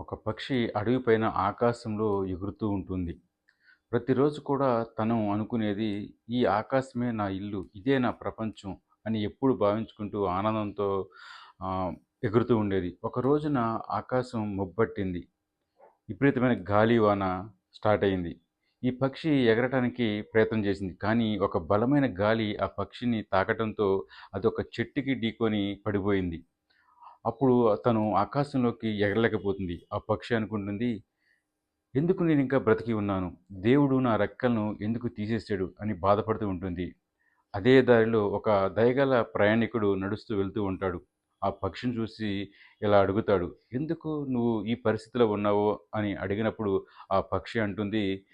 ఒక పక్షి అడవిపైన ఆకాశంలో ఎగురుతూ ఉంటుంది. ప్రతిరోజు కూడా తను అనుకునేది, "ఈ ఆకాశమే నా ఇల్లు. ఇదే నా ప్రపంచం" అని ఎప్పుడు భావించుకుంటూ ఆనందంతో ఎగురుతూ ఉండేది. ఒక రోజున ఆకాశం మొబ్బట్టింది విపరీతమైన గాలి, వాన స్టార్ట్ అయింది. ఈ పక్షి ఎగరటానికి ప్రయత్నం చేసింది. కానీ ఒక బలమైన గాలి ఆ పక్షిని తాకటంతో అదొక చెట్టుకి ఢీకొని పడిపోయింది. అప్పుడు తను ఆకాశంలోకి ఎగరలేకపోతుంది. ఆ పక్షి అనుకుంటుంది, "ఎందుకు నేను ఇంకా బ్రతికి ఉన్నాను? దేవుడు నా రెక్కలను ఎందుకు తీసేసాడు?" అని బాధపడుతూ ఉంటుంది. అదే దారిలో ఒక దయగల ప్రయాణికుడు నడుస్తూ వెళ్తూ ఉంటాడు. ఆ పక్షిని చూసి ఇలా అడుగుతాడు, "ఎందుకు నువ్వు ఈ పరిస్థితిలో ఉన్నావో అని అడిగినప్పుడు ఆ పక్షి అంటుంది,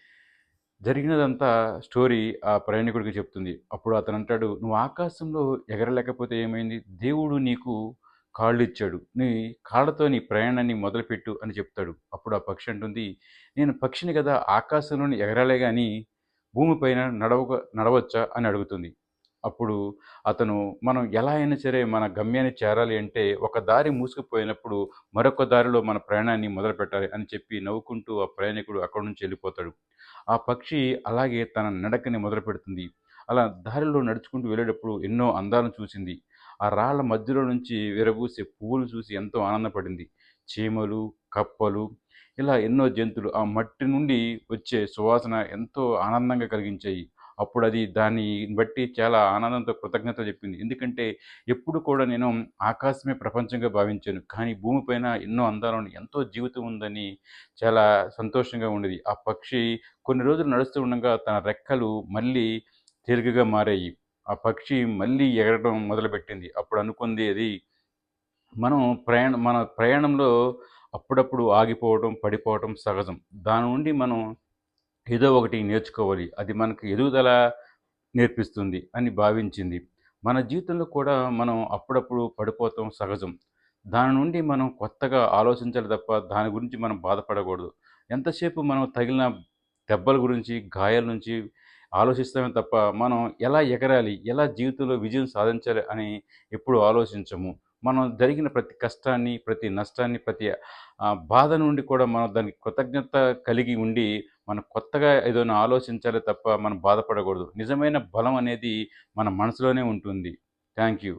జరిగినదంతా స్టోరీ ఆ ప్రయాణికుడికి చెప్తుంది. అప్పుడు అతను అంటాడు "నువ్వు ఆకాశంలో ఎగరలేకపోతే ఏమైంది? దేవుడు నీకు కాళ్ళిచ్చాడు. నీ కాళ్ళతో నీ ప్రయాణాన్ని మొదలుపెట్టు" అని చెప్తాడు. అప్పుడు ఆ పక్షి అంటుంది, "నేను పక్షిని కదా! ఆకాశంలోని ఎగరాలే కానీ భూమిపైన నడవక నడవచ్చా?" అని అడుగుతుంది. అప్పుడు అతను, "మనం ఎలా అయినా సరే మన గమ్యాన్ని చేరాలి అంటే ఒక దారి మూసుకుపోయినప్పుడు మరొక దారిలో మన ప్రయాణాన్ని మొదలుపెట్టాలి" అని చెప్పి నవ్వుకుంటూ ఆ ప్రయాణికుడు అక్కడి నుంచి వెళ్ళిపోతాడు. ఆ పక్షి అలాగే తన నడకని మొదలుపెడుతుంది. అలా దారిలో నడుచుకుంటూ వెళ్ళేటప్పుడు ఎన్నో అందాలను చూసింది. ఆ రాళ్ళ మధ్యలో నుంచి విరబూసే పువ్వులు చూసి ఎంతో ఆనందపడింది. చీమలు, కప్పలు ఇలా ఎన్నో జంతువులు ఆ మట్టి నుండి వచ్చే సువాసన ఎంతో ఆనందంగా కలిగించాయి. అప్పుడు అది దాన్ని బట్టి చాలా ఆనందంతో కృతజ్ఞత చెప్పింది. ఎందుకంటే ఎప్పుడు కూడా నేను ఆకాశమే ప్రపంచంగా భావించాను. కానీ భూమిపైన ఎన్నో అందాలను ఎంతో జీవితం ఉందని చాలా సంతోషంగా ఉండేది. ఆ పక్షి కొన్ని రోజులు నడుస్తూ ఉండగా తన రెక్కలు మళ్ళీ తేలికగా మారాయి. ఆ పక్షి మళ్ళీ ఎగరడం మొదలుపెట్టింది. అప్పుడు అనుకుంది అది, మనం ప్రయాణం మన ప్రయాణంలో అప్పుడప్పుడు ఆగిపోవడం, పడిపోవడం సహజం. దాని నుండి మనం ఏదో ఒకటి నేర్చుకోవాలి. అది మనకు ఎదుగుదల నేర్పిస్తుంది అని భావించింది. మన జీవితంలో కూడా మనం అప్పుడప్పుడు పడిపోతాం సహజం. దాని నుండి మనం కొత్తగా ఆలోచించాలి తప్ప దాని గురించి మనం బాధపడకూడదు. ఎంతసేపు మనం తగిలిన దెబ్బల గురించి, గాయాల నుంచి ఆలోచిస్తామే తప్ప మనం ఎలా ఎగరాలి, ఎలా జీవితంలో విజయం సాధించాలి అని ఎప్పుడు ఆలోచించము. మనం జరిగిన ప్రతి కష్టాన్ని, ప్రతి నష్టాన్ని, ప్రతి బాధ నుండి కూడా మనం దానికి కృతజ్ఞత కలిగి ఉండి, మనం కొత్తగా ఏదైనా ఆలోచించాలి తప్ప మనం బాధపడకూడదు. నిజమైన బలం అనేది మన మనసులోనే ఉంటుంది. Thank you.